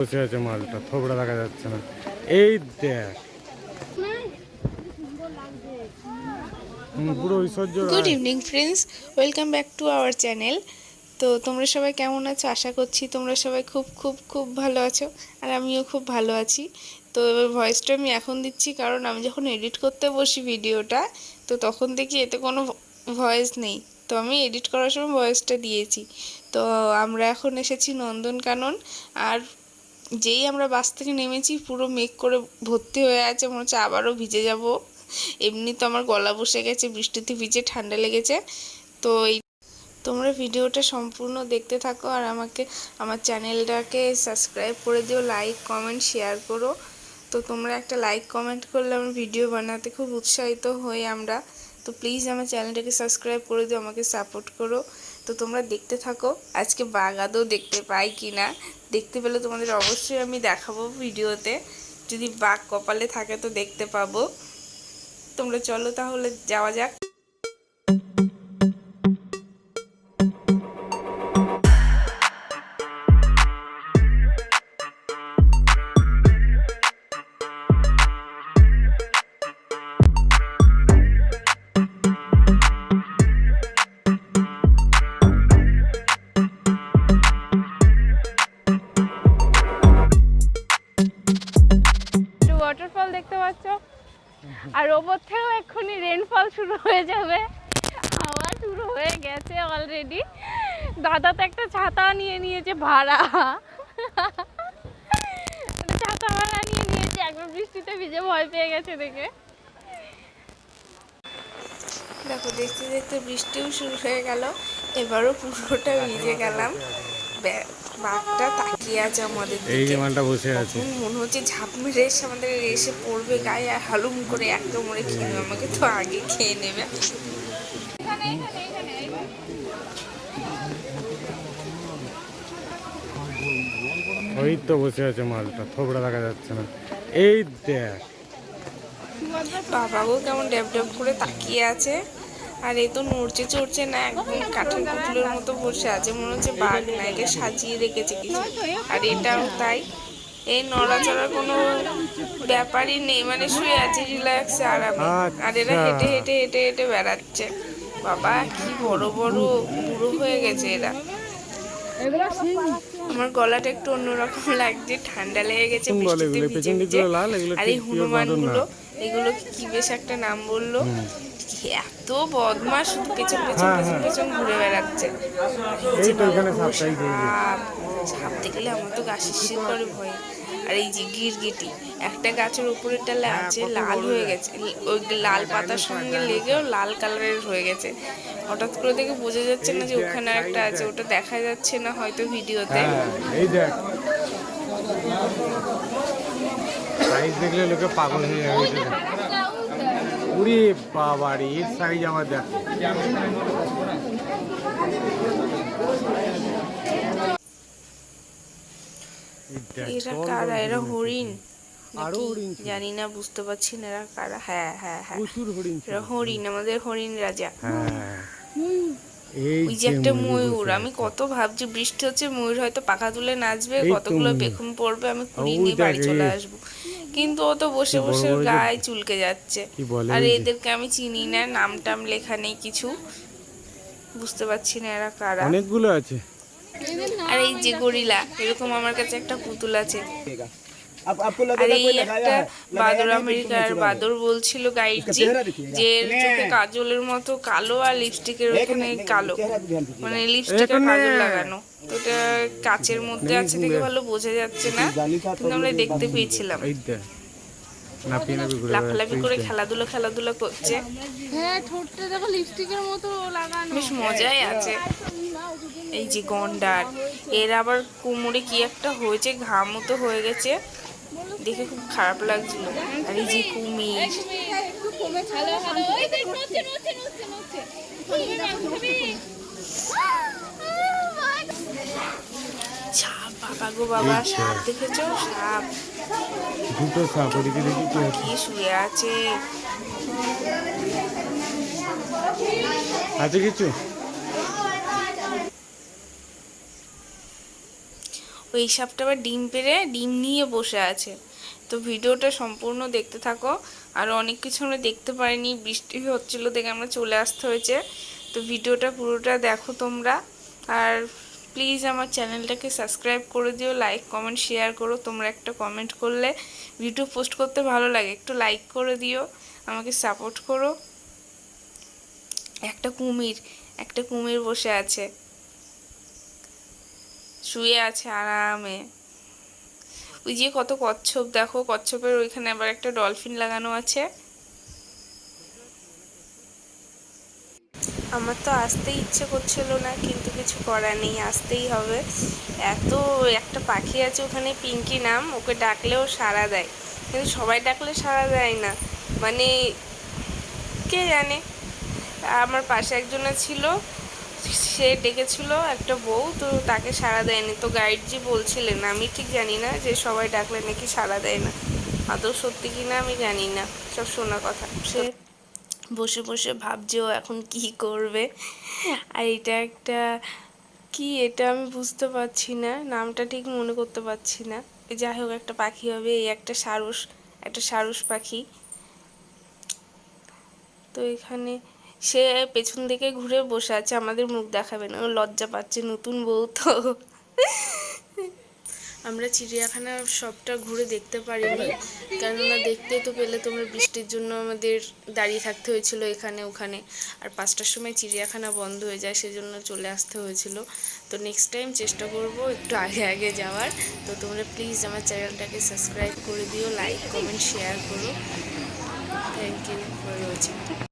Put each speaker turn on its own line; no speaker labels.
বসে আছে মালটা, থোবড়া দেখা যাচ্ছে না। এই দেখ।
Good evening friends welcome back to our channel তো তোমরা সবাই কেমন আছো? আশা করছি তোমরা সবাই খুব খুব খুব ভালো আছো, আর আমিও খুব ভালো আছি। তো এবার ভয়েসটা আমি এখন দিচ্ছি, কারণ আমি যখন এডিট করতে বসি ভিডিওটা তো তখন দেখি এতে কোনো ভয়েস নেই। তো আমি এডিট করার সময় ভয়েসটা দিয়েছি। তো আমরা এখন এসেছি নন্দনকানন, আর যেই আমরা বাস থেকে নেমেছি, পুরো মেঘ করে ভর্তি হয়ে আছে, মনে হচ্ছে আবারও ভিজে যাব। এমনি তো আমার গলা বসে গেছে, বৃষ্টিতে ভিজে ঠান্ডা লেগেছে। তো এই তোমরা ভিডিওটা সম্পূর্ণ দেখতে থাকো আর আমাকে, আমার চ্যানেলটাকে সাবস্ক্রাইব করে দিও, লাইক, কমেন্ট, শেয়ার করো। তো তোমরা একটা লাইক, কমেন্ট করলে আমার ভিডিও বানাতে খুব উৎসাহিত হই আমরা। তো প্লিজ আমার চ্যানেলটাকে সাবস্ক্রাইব করে দিও, আমাকে সাপোর্ট করো। তো তোমরা দেখতে থাকো। আজকে বাগাদও দেখতে পাই কি না দেখতে পেলে তোমাদের অবশ্যই আমি দেখাবো ভিডিওতে। যদি বাঘ কপালে থাকে তো দেখতে পাবো। তোমরা চলো তাহলে যাওয়া যাক।
দেখতে পাচ্ছ? আর ওপর থেকেও এক্ষুনি রেনফল শুরু হয়ে যাবে। হাওয়া শুরু হয়ে গেছে অলরেডি দাদা তো একটা ছাতা নিয়ে নিয়েছে ভাড়া। ছাতা ভাড়া নিয়ে নিয়েছে, একবার বৃষ্টিতে ভিজে ভয় পেয়ে গেছে দেখে।
দেখো, দেখতে দেখতে বৃষ্টিও শুরু হয়ে গেল, এবারও পুরোটা ভিজে গেলাম। বাঘটা তাকিয়ে আছে আমাদের
এই মালটা বসে আছে।
মনে হচ্ছে ঝাঁপ মেরে এসে আমাদের এসে পড়বে গায়ে আর হালুম করে এক কামড়ে খেয়ে নেবে আমাকে তো আগে খেয়ে নেবে।
ওই তো বসে আছে মালটা থোবড়া দেখা যাচ্ছে না। এই দেখ।
বাবাও কেমন ড্যাব ড্যাব করে তাকিয়ে আছে। আর এ তো নড়ছে চড়ছে না একদম কাঠের পুতুলের মতো বসে আছে মনে হচ্ছে বাঘ না একে সাজিয়ে রেখেছে কিছু। আর এটাও তাই। এই নড়াচড়ার কোনো ব্যাপারই নেই মানে শুয়ে আছে রিল্যাক্স আরামে। আর এরা
আচ্ছা।
হেঁটে হেঁটে হেঁটে হেঁটে বেড়াচ্ছে। বাবা কি বড় বড় বুড়ো হয়ে গেছে এরা। আমার গলাটা একটু অন্যরকম লাগছে ঠান্ডা লেগে গেছে বৃষ্টিতে ভিজে আর এই
ঠিক
গুলো এগুলো কি বেশ একটা নাম বলল? এত বদমাস শুধু পেছন পেছন
হ্যাঁ,
পেছন
হ্যাঁ।
পেছন ঘুরে বেড়াচ্ছে।
এই তো
বাবা,
এখানে
পুরো
সাপটাই দেখবে।
সাপ। সাপ দেখলে আমার তো গা শিরশির করে ভয়। আর এই যে গিরগিটি একটা গাছের উপরের ডালে
হ্যাঁ,
আছে লাল হয়ে গেছে। ওই লাল পাতার সঙ্গে লেগেও লাল কালারের হয়ে গেছে। হঠাৎ করে দেখে বোঝা যাচ্ছে না যে ওখানে একটা আছে ওটা দেখা যাচ্ছে না হয়তো ভিডিওতে।
এই দেখ। সাইজ দেখলে লোকে পাগল হয়ে যাবে এটা দেখ। উরে বাবা রে এর সাইজ আমার দেখ।
কারা? এরা হরিণ আরও
হরিণ ছিল।
জানি না বুঝতে পারছি না এরা কারা। হ্যাঁ হ্যাঁ হ্যাঁ।
প্রচুর হরিণ
হরিণ আমাদের হরিণ রাজা।
হ্যাঁ।
ওই যে একটা ময়ূর আমি কত ভাবছি বৃষ্টি হচ্ছে ময়ূর হয়তো পাখা তুলে নাচবে কতগুলো। পেখম পড়বে আমি কুড়িয়ে নিয়ে বাড়ি চলে আসব। কিন্তু ও তো বসে বসে গায়ে চুলকে যাচ্ছে। আর এদেরকে আমি চিনি না নাম টাম লেখা নেই কিছু। বুঝতে পারছি না এরা কারা।
অনেকগুলো আছে।
আর এই যে গরিলা এরকম আমার কাছে একটা পুতুল আছে। বলছিল যে কাজলের মতো কালো আর লিপস্টিকের ওখানে কালো। মানে কাচের মধ্যে আছে দেখে ভালো বোঝা যাচ্ছে না। কিন্তু আমরা দেখতে পেয়েছিলাম। লাফালাফি করে। খেলাধুলা খেলাধুলা করছে।
হ্যাঁ ঠোঁটটা দেখো লিপস্টিকের মতো লাগানো।
বেশ মজাই আছে। এই যে গন্ডার এর আবার কোমরে কি একটা হয়েছে ঘাম মতো হয়ে গেছে। দেখে খুব খারাপ লাগছিল। আর এই যে কুমির। সাপ বাবা গো বাবা সাপ দেখেছ? সাপ
দুটো সাপ ওদিকে দেখি কি হচ্ছে।
শুয়ে আছে।
আছে কিছু?
ওই সাপটা আবার ডিম পেড়ে ডিম নিয়ে বসে আছে। তো ভিডিওটা সম্পূর্ণ দেখতে থাকো। আর অনেক কিছু আমরা দেখতে পারিনি। বৃষ্টি হচ্ছিল দেখে আমরা চলে আসতে হয়েছে। তো ভিডিওটা পুরোটা দেখো তোমরা। আর প্লিজ আমার চ্যানেলটাকে সাবস্ক্রাইব করে দিও লাইক কমেন্ট শেয়ার করো, তোমরা একটা কমেন্ট করলে ভিডিও পোস্ট করতে ভালো লাগে, একটু লাইক করে দিও, আমাকে সাপোর্ট করো। একটা কুমির একটা কুমির বসে আছে, শুয়ে আছে আরামে। ওই যে কত কচ্ছপ, দেখো কচ্ছপের ওইখানে আবার একটা ডলফিন লাগানো আছে। আমার তো আসতে ইচ্ছে করছিল না, কিন্তু কিছু করার নেই, আসতেই হবে। এত একটা পাখি আছে ওখানে, পিঙ্কি নাম, ওকে ডাকলেও সাড়া দেয়। কিন্তু সবাই ডাকলে সাড়া দেয় না। মানে কে জানে? আমার পাশে একজনের ছিল, সে ডেকেছিল একটা বউ, তো তাকে সাড়া দেয়নি। তো গাইড জি বলছিলেন, আমি ঠিক জানি না যে সবাই ডাকলে নাকি সাড়া দেয় না। আদৌ সত্যি কি না আমি জানি না। সব শোনা কথা। সে বসে বসে ভাবছে ও এখন কি করবে। আর এটা একটা, কি এটা আমি বুঝতে পারছি না, নামটা ঠিক মনে করতে পারছি না। যাই হোক, একটা পাখি হবে, এই একটা সারস একটা সারস পাখি। তো এখানে সে পেছন দিকে ঘুরে বসে আছে, আমাদের মুখ দেখাবে না লজ্জা পাচ্ছে, নতুন বউ তো। আমরা চিড়িয়াখানা সবটা ঘুরে দেখতে পারিনি। কেননা দেখতে তো পেলে তোমরা বৃষ্টির জন্য আমাদের দাঁড়িয়ে থাকতে হয়েছিল এখানে ওখানে। আর পাঁচটার সময় চিড়িয়াখানা বন্ধ হয়ে যায়, সেজন্য চলে আসতে হয়েছিল। তো নেক্সট টাইম চেষ্টা করব একটু আগে আগে যাওয়ার। তো তোমরা প্লিজ আমার চ্যানেলটাকে সাবস্ক্রাইব করে দিও লাইক কমেন্ট শেয়ার করো। Thank you for watching